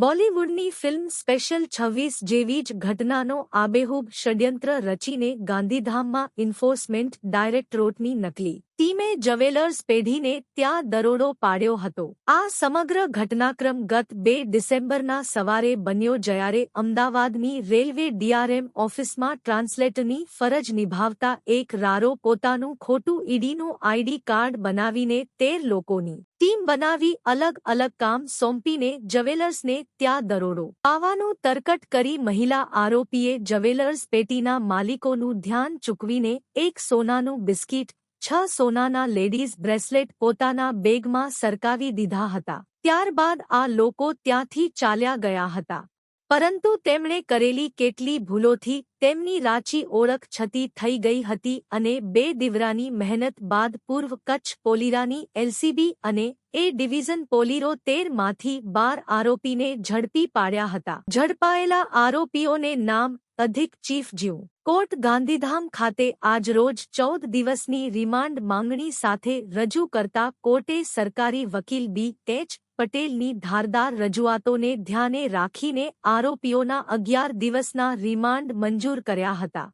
બોલિવૂડની film special છવ્વીસ જેવી જ ઘટનાનો આબેહૂબ ષડયંત્ર રચીને ગાંધીધામમાં ઇન્ફોર્સમેન્ટ ડાયરેક્ટરોટની નકલી. ટીમે જવેલર્સ પેઢીને ત્યાં દરોડો પાડ્યો હતો. આ સમગ્ર ઘટનાક્રમ ગત બે ડિસેમ્બરના સવારે બન્યો જ્યારે અમદાવાદની રેલવે ડીઆરએમ ઓફિસમાં ટ્રાન્સલેટરની ફરજ નિભાવતા એક રારો પોતાનું ખોટું ઈડીનું આઈડી કાર્ડ બનાવીને તેર લોકોની ટીમ બનાવી અલગ અલગ કામ સોંપીને જવેલર્સને ત્યાં દરોડો. પાવાનું તરકટ કરી મહિલા આરોપીએ જવેલર્સ પેટીના માલિકોનું ધ્યાન ચૂકવીને એક સોનાનું બિસ્કીટ છ સોનાના લેડીઝ બ્રેસલેટ પોતાના બેગમાં સરકાવી દીધા હતા. ત્યારબાદ આ લોકો ત્યાંથી ચાલ્યા ગયા હતા. પરંતુ તેમણે કરેલી કેટલી ભૂલોથી તેમની રાચી ઓળખ છતી થઈ ગઈ હતી અને બે દિવરાની મહેનત બાદ પૂર્વ કચ્છ પોલીરાની એલસીબી અને એ ડિવિઝન પોલીરો તેરમાંથી બાર આરોપીને ઝડપી પાડ્યા હતા. ઝડપાયેલા આરોપીઓને નામ અધિક ચીફ જ્યુ. કોર્ટ ગાંધીધામ ખાતે આજરોજ ચૌદ દિવસની રિમાન્ડ માંગણી સાથે રજૂ કરતા કોર્ટે સરકારી વકીલ બી. એચ. પટેલની ધારદાર રજૂઆતોને ધ્યાને રાખીને આરોપીઓના અગિયાર દિવસના રિમાન્ડ મંજૂર કર્યા હતા.